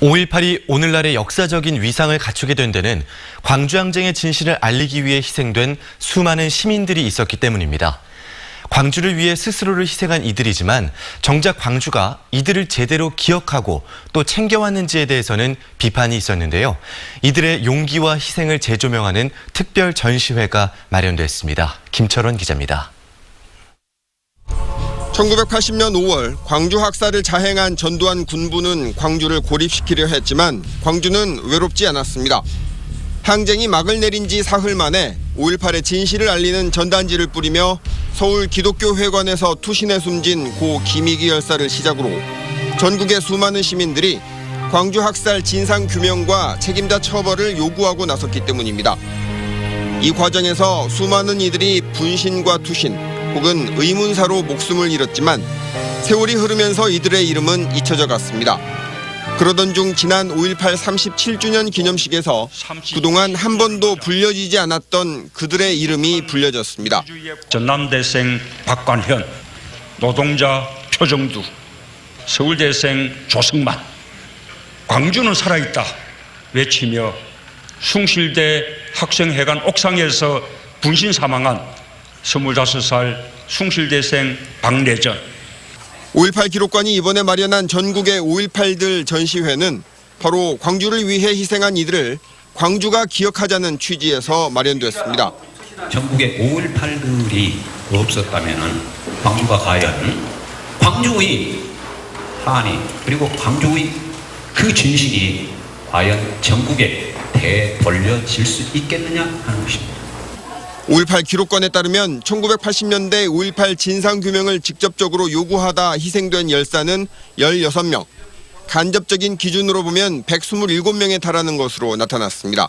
5.18이 오늘날의 역사적인 위상을 갖추게 된 데는 광주항쟁의 진실을 알리기 위해 희생된 수많은 시민들이 있었기 때문입니다. 광주를 위해 스스로를 희생한 이들이지만 정작 광주가 이들을 제대로 기억하고 또 챙겨왔는지에 대해서는 비판이 있었는데요. 이들의 용기와 희생을 재조명하는 특별 전시회가 마련됐습니다. 김철원 기자입니다. 1980년 5월 광주 학살을 자행한 전두환 군부는 광주를 고립시키려 했지만 광주는 외롭지 않았습니다. 항쟁이 막을 내린 지 사흘 만에 5.18의 진실을 알리는 전단지를 뿌리며 서울 기독교 회관에서 투신해 숨진 고 김희기 열사를 시작으로 전국의 수많은 시민들이 광주 학살 진상 규명과 책임자 처벌을 요구하고 나섰기 때문입니다. 이 과정에서 수많은 이들이 분신과 투신 혹은 의문사로 목숨을 잃었지만 세월이 흐르면서 이들의 이름은 잊혀져 갔습니다. 그러던 중 지난 5.18 37주년 기념식에서 그동안 한 번도 불려지지 않았던 그들의 이름이 불려졌습니다. 전남대생 박관현, 노동자 표정두, 서울대생 조승만, 광주는 살아있다 외치며 숭실대 학생회관 옥상에서 분신 사망한 25살 숭실대생 박래전, 5.18 기록관이 이번에 마련한 전국의 5.18들 전시회는 바로 광주를 위해 희생한 이들을 광주가 기억하자는 취지에서 마련됐습니다. 전국에 5.18들이 없었다면 광주가 과연 광주의 한이 그리고 광주의 그 진실이 과연 전국에 되돌려질 수 있겠느냐 하는 것입니다. 5.18 기록관에 따르면 1980년대 5.18 진상규명을 직접적으로 요구하다 희생된 열사는 16명, 간접적인 기준으로 보면 127명에 달하는 것으로 나타났습니다.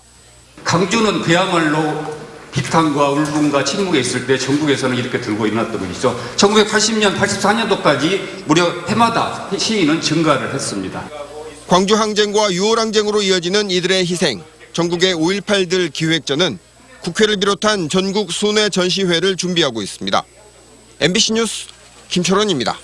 강주는 그야말로 비탄과 울분과 침묵에 있을 때 전국에서는 이렇게 들고 일어났던 것이죠. 1980년, 84년도까지 무려 해마다 시위는 증가를 했습니다. 광주 항쟁과 6월 항쟁으로 이어지는 이들의 희생, 전국의 5.18들 기획전은 국회를 비롯한 전국 순회 전시회를 준비하고 있습니다. MBC 뉴스 김철원입니다.